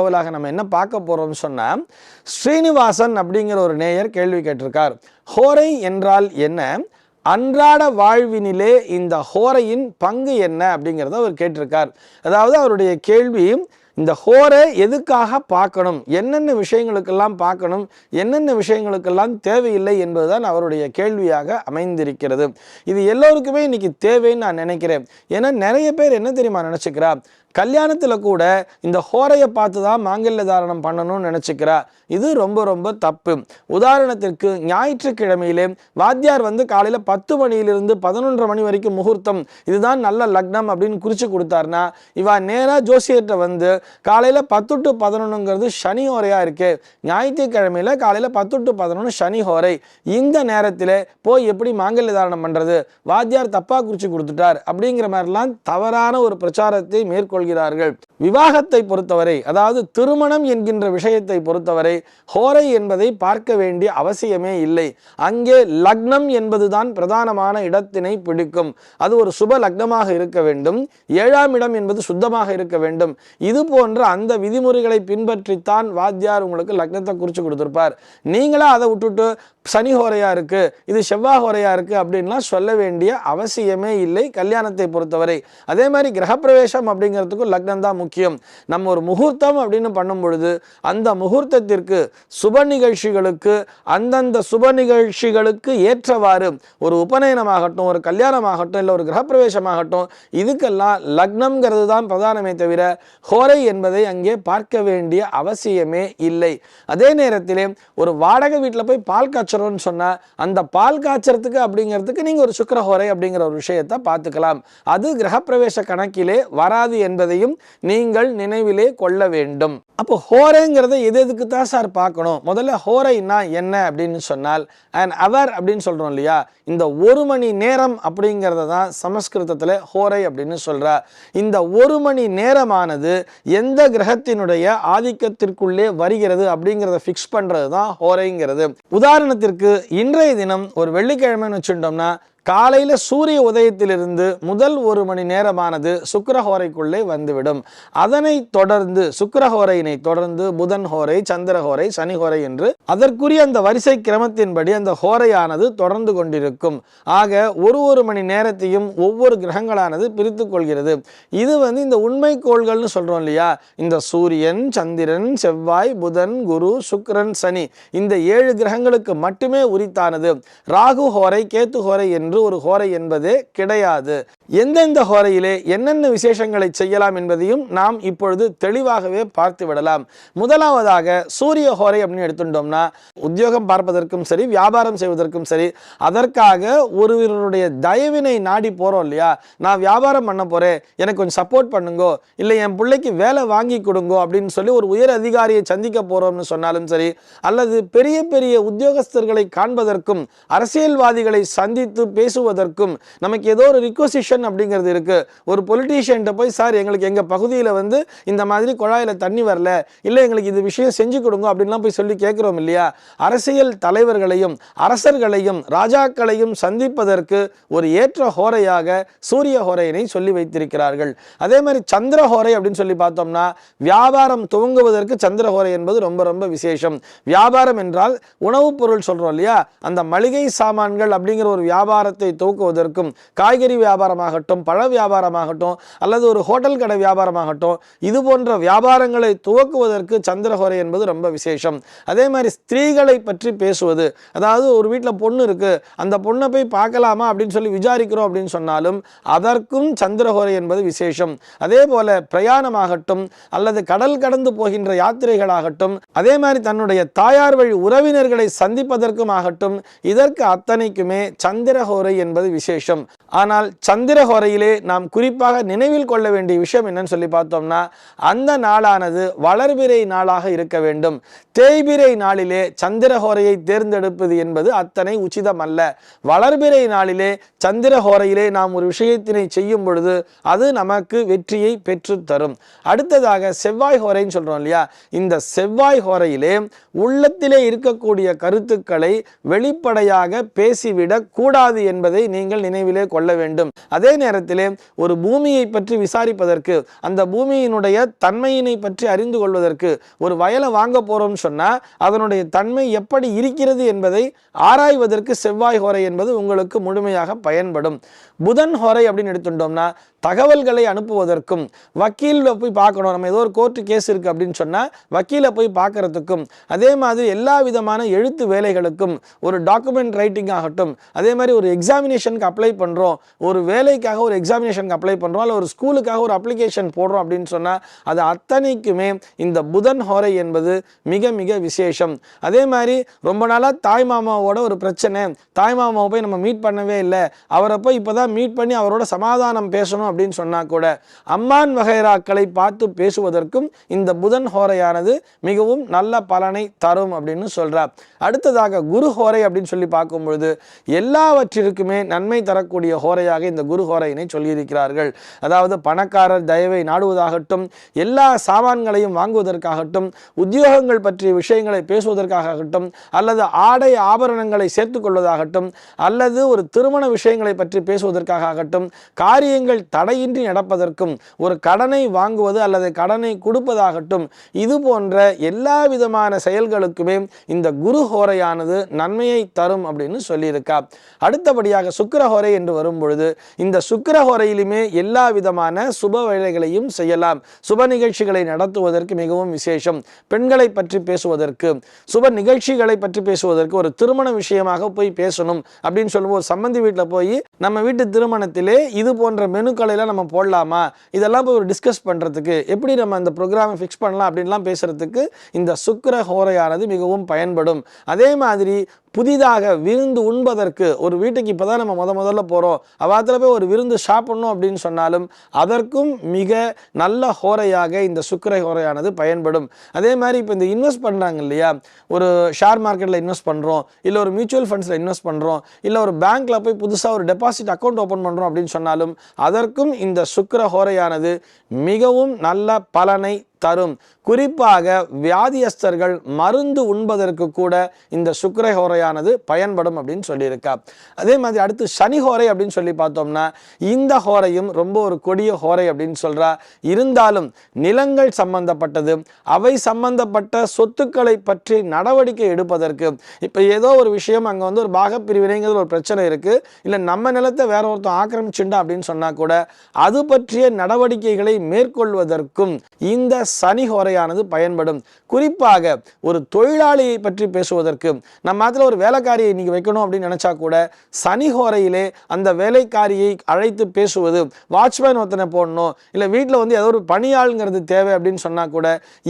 தகவலாக நம்ம என்ன பார்க்க போகிறோம்னு சொன்னா ஸ்ரீனிவாசன் அப்படிங்கிற ஒரு நேயர் கேள்வி கேட்டிருக்கார். ஹோரை என்றால் என்ன? அன்றாட வாழ்வினிலே இந்த ஹோரையின் பங்கு என்ன? அப்படிங்கிறத அவர் கேட்டிருக்கார். அதாவது அவருடைய கேள்வி இந்த ஹோரை எதுக்காக பார்க்கணும்? என்னென்ன விஷயங்களுக்கெல்லாம் பார்க்கணும்? என்னென்ன விஷயங்களுக்கெல்லாம் தேவையில்லை என்பதுதான் அவருடைய கேள்வியாக அமைந்திருக்கிறது. இது எல்லோருக்குமே இன்னைக்கு தேவைன்னு நான் நினைக்கிறேன். ஏன்னா நிறைய பேர் என்ன தெரியுமா நினச்சிக்கிறா? கல்யாணத்தில் கூட இந்த ஹோரையை பார்த்து தான் மாங்கல்ய தாரணம் பண்ணணும்னு நினச்சிக்கிறா. இது ரொம்ப ரொம்ப தப்பு. உதாரணத்திற்கு ஞாயிற்றுக்கிழமையிலே வாத்தியார் வந்து காலையில் பத்து மணியிலிருந்து பதினொன்றரை மணி வரைக்கும் முகூர்த்தம். இதுதான் நல்ல லக்னம் அப்படின்னு குறித்து கொடுத்தாருனா இவா நேராக ஜோசியர்கிட்ட வந்து காலையில் பத்து டு பதினொன்றுங்கிறது சனி ஹோரையாக இருக்குது ஞாயிற்றுக்கிழமையில் காலையில் பத்து டு பதினொன்று சனி ஹோரை. இந்த நேரத்தில் போய் எப்படி மாங்கல்ய தாரணம் பண்ணுறது வாத்தியார் தப்பாக குறித்து கொடுத்துட்டார். அப்படிங்கிற மாதிரிலாம் தவறான ஒரு பிரச்சாரத்தை கொள்கிறார்கள் விவாகத்தை பொறுத்தவரை அதாவது திருமணம் என்கின்ற விஷயத்தை பொறுத்தவரை ஹோரை என்பதை பார்க்க வேண்டிய அவசியமே இல்லை. அங்கே லக்னம் என்பதுதான் பிரதானமான இடத்தினை பிடிக்கும். அது ஒரு சுப லக்னமாக இருக்க வேண்டும். ஏழாம் இடம் என்பது சுத்தமாக இருக்க வேண்டும். இது போன்ற அந்த விதிமுறைகளை பின்பற்றித்தான் வாத்தியார் உங்களுக்கு லக்னத்தை குறித்து கொடுத்திருப்பார். நீங்களா அதை விட்டுட்டு சனி ஹோரையாக இருக்குது இது செவ்வாய் ஹோரையாக இருக்குது அப்படின்லாம் சொல்ல வேண்டிய அவசியமே இல்லை கல்யாணத்தை பொறுத்தவரை. அதே மாதிரி கிரகப்பிரவேசம் அப்படிங்கிறதுக்கும் லக்னம் தான் முக்கியம். நம்ம ஒரு முகூர்த்தம் அப்படின்னு பண்ணும் பொழுது அந்த முகூர்த்தத்திற்கு சுப நிகழ்ச்சிகளுக்கு அந்தந்த சுப நிகழ்ச்சிகளுக்கு ஏற்றவாறு ஒரு உபநயனமாகட்டும் ஒரு கல்யாணமாகட்டும் இல்லை ஒரு கிரகப்பிரவேசமாகட்டும் இதுக்கெல்லாம் லக்னம்ங்கிறது தான் பிரதானமே தவிர ஹோரை என்பதை அங்கே பார்க்க வேண்டிய அவசியமே இல்லை. அதே நேரத்திலே ஒரு வாடகை வீட்டில் போய் பால் காய்ச்சல் காய்ச்சறோம்னு சொன்னால் அந்த பால் காய்ச்சறதுக்கு அப்படிங்கிறதுக்கு நீங்கள் ஒரு சுக்கரஹோரை அப்படிங்கிற ஒரு விஷயத்தை பார்த்துக்கலாம். அது கிரகப்பிரவேச கணக்கிலே வராது என்பதையும் நீங்கள் நினைவிலே கொள்ள வேண்டும். அப்போ ஹோரைங்கிறத எது எதுக்கு தான் சார் பார்க்கணும்? முதல்ல ஹோரைனா என்ன அப்படின்னு சொன்னால் அண்ட் அவர் அப்படின்னு சொல்கிறோம் இல்லையா? இந்த ஒரு மணி நேரம் அப்படிங்கிறத தான் சமஸ்கிருதத்தில் ஹோரை அப்படின்னு சொல்கிறா இந்த ஒரு மணி நேரமானது எந்த கிரகத்தினுடைய ஆதிக்கத்திற்குள்ளே வருகிறது அப்படிங்கிறத ஃபிக்ஸ் பண்ணுறது தான் ஹோரைங்கிறது. உதாரணத்துக்கு உதாரணத்திற்கு இன்றைய தினம் ஒரு வெள்ளிக்கிழமைன்னு வச்சுட்டோம்னா காலையில் சூரிய உதயத்திலிருந்து முதல் ஒரு மணி நேரமானது சுக்கரஹோரைக்குள்ளே வந்துவிடும். அதனை தொடர்ந்து சுக்கரஹோரையினை தொடர்ந்து புதன் ஹோரை சந்திரஹோரை சனிஹோரை என்று அதற்குரிய அந்த வரிசை கிரமத்தின்படி அந்த ஹோரையானது தொடர்ந்து கொண்டிருக்கும். ஆக ஒரு ஒரு மணி நேரத்தையும் ஒவ்வொரு கிரகங்களானது பிரித்து கொள்கிறது. இது வந்து இந்த உண்மை கோள்கள்னு சொல்றோம் இல்லையா? இந்த சூரியன் சந்திரன் செவ்வாய் புதன் குரு சுக்கரன் சனி இந்த ஏழு கிரகங்களுக்கு மட்டுமே உரித்தானது. ராகு ஹோரை கேத்து ஹோரை என்று ஒரு ஹோரை என்பது கிடையாது. எந்தெந்த ஹோரையிலே என்னென்ன விசேஷங்களை செய்யலாம் என்பதையும் நாம் இப்பொழுது தெளிவாகவே பார்த்து விடலாம். முதலாவதாக சூரிய ஹோரை அப்படின்னு எடுத்துட்டோம்னா உத்தியோகம் பார்ப்பதற்கும் சரி வியாபாரம் செய்வதற்கும் சரி அதற்காக ஒருவருடைய தயவினை நாடி போகிறோம் இல்லையா? நான் வியாபாரம் பண்ண போகிறேன் எனக்கு கொஞ்சம் சப்போர்ட் பண்ணுங்கோ இல்லை என் பிள்ளைக்கு வேலை வாங்கி கொடுங்கோ அப்படின்னு சொல்லி ஒரு உயர் அதிகாரியை சந்திக்க போகிறோம்னு சொன்னாலும் சரி அல்லது பெரிய பெரிய உத்தியோகஸ்தர்களை காண்பதற்கும் அரசியல்வாதிகளை சந்தித்து பேசுவதற்கும் நமக்கு ஏதோ ஒரு ரிக்வசிஷன் அப்படிங்கிறது இருக்குது ஒரு பொலிட்டீஷியன்ட்ட போய் சார் எங்களுக்கு எங்கள் பகுதியில் வந்து இந்த மாதிரி குழாயில் தண்ணி வரல. இல்லை எங்களுக்கு இது விஷயம் செஞ்சு கொடுங்க அப்படின்லாம் போய் சொல்லி கேட்குறோம் இல்லையா? அரசியல் தலைவர்களையும் அரசர்களையும் ராஜாக்களையும் சந்திப்பதற்கு ஒரு ஏற்ற ஹோரையாக சூரிய ஹோரையினை சொல்லி வைத்திருக்கிறார்கள். அதே மாதிரி சந்திர ஹோரை அப்படின்னு சொல்லி பார்த்தோம்னா வியாபாரம் துவங்குவதற்கு சந்திர ஹோரை என்பது ரொம்ப ரொம்ப விசேஷம். வியாபாரம் என்றால் உணவுப் பொருள் சொல்கிறோம் இல்லையா? அந்த மளிகை சாமான்கள் அப்படிங்கிற ஒரு வியாபாரத்தை துவக்குவதற்கும் காய்கறி வியாபாரமாக வியாபாரமாகட்டும் பழ வியாபாரமாகட்டும் அல்லது ஒரு ஹோட்டல் கடை வியாபாரமாகட்டும் இது போன்ற வியாபாரங்களை துவக்குவதற்கு சந்திரஹோரை என்பது ரொம்ப விசேஷம். அதே மாதிரி ஸ்திரீகளை பற்றி பேசுவது அதாவது ஒரு வீட்டில் பொண்ணு இருக்குது அந்த பொண்ணை போய் பார்க்கலாமா அப்படின்னு சொல்லி விசாரிக்கிறோம் அப்படின்னு சொன்னாலும் அதற்கும் சந்திரஹோரை என்பது விசேஷம். அதே போல பிரயாணமாகட்டும் அல்லது கடல் கடந்து போகின்ற யாத்திரைகளாகட்டும் அதே மாதிரி தன்னுடைய தாயார் வழி உறவினர்களை சந்திப்பதற்கும் ஆகட்டும் இதற்கு அத்தனைக்குமே சந்திரஹோரை என்பது விசேஷம். ஆனால் சந்திர சந்திரஹோரையிலே நாம் குறிப்பாக நினைவில் கொள்ள வேண்டிய விஷயம் என்னன்னு சொல்லி பார்த்தோம்னா அந்த நாளானது வளர்பிறை நாளாக இருக்க வேண்டும். தேய்பிறை நாளிலே சந்திரஹோரையை தேர்ந்தெடுப்பது என்பது அத்தனை உச்சிதம் அல்ல வளர்பிறை நாளிலே சந்திரஹோரையிலே நாம் ஒரு விஷயத்தினை செய்யும் பொழுது அது நமக்கு வெற்றியை பெற்று தரும். அடுத்ததாக செவ்வாய் ஹோரைன்னு சொல்கிறோம் இல்லையா? இந்த செவ்வாய் ஹோரையிலே உள்ளத்திலே இருக்கக்கூடிய கருத்துக்களை வெளிப்படையாக பேசிவிடக் கூடாது என்பதை நீங்கள் நினைவிலே கொள்ள வேண்டும். அதே நேரத்திலே ஒரு பூமியை பற்றி விசாரிப்பதற்கு அந்த பூமியினுடைய தன்மையினை பற்றி அறிந்து கொள்வதற்கு ஒரு வயலை வாங்க போகிறோம்னு சொன்னா அதனுடைய தன்மை எப்படி இருக்கிறது என்பதை ஆராய்வதற்கு செவ்வாய் ஹோரை என்பது உங்களுக்கு முழுமையாக பயன்படும். புதன் ஹொரை அப்படின்னு எடுத்துட்டோம்னா தகவல்களை அனுப்புவதற்கும் வக்கீலில் போய் பார்க்கணும். நம்ம ஏதோ ஒரு கோர்ட்டு கேஸ் இருக்குது அப்படின்னு சொன்னால் வக்கீலை போய் பார்க்கறதுக்கும் அதே மாதிரி எல்லா விதமான எழுத்து வேலைகளுக்கும் ஒரு டாக்குமெண்ட் ரைட்டிங் ஆகட்டும் அதே மாதிரி ஒரு எக்ஸாமினேஷனுக்கு அப்ளை பண்ணுறோம் ஒரு வேலைக்காக ஒரு எக்ஸாமினேஷனுக்கு அப்ளை பண்ணுறோம் இல்லை ஒரு ஸ்கூலுக்காக ஒரு அப்ளிகேஷன் போடுறோம் அப்படின்னு சொன்னால் அது அத்தனைக்குமே இந்த புதன் ஹோரை என்பது மிக மிக விசேஷம். அதே மாதிரி ரொம்ப நாளாக தாய் மாமாவோட ஒரு பிரச்சனை தாய் மாமாவை போய் நம்ம மீட் பண்ணவே இல்லை அவரை போய் இப்போ தான் மீட் பண்ணி அவரோட சமாதானம் பேசணும் அப்படின்னு சொன்னால் கூட அம்மான் வகைராக்களை பார்த்து பேசுவதற்கும் இந்த புதன் ஹோரையானது மிகவும் நல்ல பலனை தரும் அப்படின்னு சொல்கிறார் அடுத்ததாக குரு ஹோரை அப்படின்னு சொல்லி பார்க்கும் பொழுது எல்லாவற்றிற்குமே நன்மை தரக்கூடிய ஹோரையாக இந்த குரு ஹோரையினை சொல்லியிருக்கிறார்கள். அதாவது பணக்காரர் தயவை நாடுவதாகட்டும் எல்லா சாமான்களையும் வாங்குவதற்காகட்டும் உத்தியோகங்கள் பற்றிய விஷயங்களை பேசுவதற்காகட்டும் அல்லது ஆடை ஆபரணங்களை சேர்த்துக் கொள்வதாகட்டும் அல்லது ஒரு திருமண விஷயங்களை பற்றி பேசுவதற்கு ஆகட்டும் காரியங்கள் தடையின்றி நடப்பதற்கும் ஒரு கடனை வாங்குவது அல்லது கடனை கொடுப்பதாகட்டும் இது போன்ற எல்லா விதமான செயல்களுக்குமே இந்த குரு ஹோரையானது நன்மையை தரும் அப்படின்னு சொல்லியிருக்கா. அடுத்தபடியாக சுக்கரஹோரை என்று வரும் பொழுது இந்த சுக்கரஹோரையிலுமே எல்லா விதமான சுப வேலைகளையும் செய்யலாம். சுப நிகழ்ச்சிகளை நடத்துவதற்கு மிகவும் விசேஷம். பெண்களை பற்றி பேசுவதற்கு சுப நிகழ்ச்சிகளை பற்றி பேசுவதற்கு ஒரு திருமண விஷயமாக போய் பேசணும் அப்படின்னு சொல்லும்போது சம்மந்தி வீட்டில் போய் நம்ம வீட்டு திருமணத்திலே இது போன்ற மெனுக்களையெல்லாம் நம்ம போடலாமா? இதெல்லாம் போய் ஒரு டிஸ்கஸ் பண்ணுறதுக்கு எப்படி நம்ம அந்த ப்ரோக்ராமை ஃபிக்ஸ் பண்ணலாம் அப்படின்லாம் பேசுகிறதுக்கு இந்த சுக்கர ஹோரையானது மிகவும் பயன்படும். அதே மாதிரி புதிதாக விருந்து உண்பதற்கு ஒரு வீட்டுக்கு இப்போ தான் நம்ம முத முதல்ல போகிறோம் அவாத்தில் போய் ஒரு விருந்து சாப்பிட்ணும் அப்படின்னு சொன்னாலும் அதற்கும் மிக நல்ல ஹோரையாக இந்த சுக்கிர ஹோரையானது பயன்படும். அதே மாதிரி இப்போ இந்த இன்வெஸ்ட் பண்ணுறாங்க இல்லையா? ஒரு ஷேர் மார்க்கெட்டில் இன்வெஸ்ட் பண்ணுறோம் இல்லை ஒரு மியூச்சுவல் ஃபண்ட்ஸில் இன்வெஸ்ட் பண்ணுறோம் இல்லை ஒரு பேங்க்கில் போய் புதுசாக ஒரு டெபாசிட் அக்கௌண்ட் ஓப்பன் பண்ணுறோம் அப்படின்னு சொன்னாலும் அதற்கும் இந்த சுக்கிர ஹோரையானது மிகவும் நல்ல பலனை தரும். குறிப்பாக வியாதியஸ்தர்கள் மருந்து உண்பதற்கு கூட இந்த சுக்கரஹோரையானது பயன்படும் அப்படின்னு சொல்லியிருக்கா. அதே மாதிரி அடுத்து சனி ஹோரை அப்படின்னு சொல்லி பார்த்தோம்னா இந்த ஹோரையும் ரொம்ப ஒரு கொடிய ஹோரை அப்படின்னு சொல்றா. இருந்தாலும் நிலங்கள் சம்பந்தப்பட்டது அவை சம்பந்தப்பட்ட சொத்துக்களை பற்றி நடவடிக்கை எடுப்பதற்கு இப்போ ஏதோ ஒரு விஷயம் அங்கே வந்து ஒரு பாகப்பிரிவினைங்கிறது ஒரு பிரச்சனை இருக்கு. இல்லை நம்ம நிலத்தை வேற ஒருத்தன் ஆக்கிரமிச்சுண்டா அப்படின்னு சொன்னா கூட அது பற்றிய நடவடிக்கைகளை மேற்கொள்வதற்கும் இந்த சனி ஹோரையானது பயன்படும். குறிப்பாக ஒரு தொழிலாளியை பற்றி பேசுவதற்கு நம்ம அதில் ஒரு வேலைக்காரியை நீங்கள் வைக்கணும் அப்படின்னு நினச்சா கூட சனி ஹோரையிலே அந்த வேலைக்காரியை அழைத்து பேசுவது வாட்ச்மேன் ஒருத்தனை போடணும் இல்லை வீட்டில் வந்து ஏதோ ஒரு பணியாளுங்கிறது தேவை அப்படின்னு சொன்னால் கூட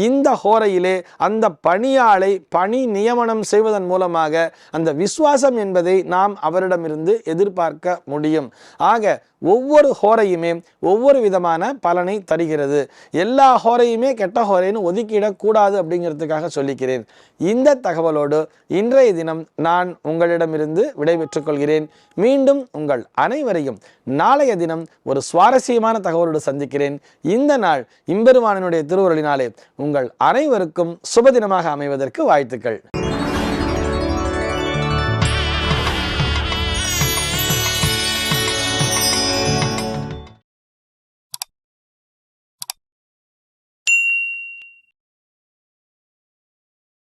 இந்த ஹோரையிலே அந்த பணியாளை பணி நியமனம் செய்வதன் மூலமாக அந்த விசுவாசம் என்பதை நாம் அவரிடமிருந்து எதிர்பார்க்க முடியும். ஆக ஒவ்வொரு ஹோரையுமே ஒவ்வொரு விதமான பலனை தருகிறது. எல்லா ஹோரையுமே கெட்ட ஹோரைன்னு ஒதுக்கிடக்கூடாது அப்படிங்கிறதுக்காக சொல்லிக்கிறேன். இந்த தகவலோடு இன்றைய தினம் நான் உங்களிடமிருந்து விடைபெற்றுக் கொள்கிறேன். மீண்டும் உங்கள் அனைவரையும் நாளைய தினம் ஒரு சுவாரஸ்யமான தகவலோடு சந்திக்கிறேன். இந்த நாள் இம்பெருமானனுடைய திருவுருளினாலே உங்கள் அனைவருக்கும் சுபதினமாக அமைவதற்கு வாழ்த்துக்கள்.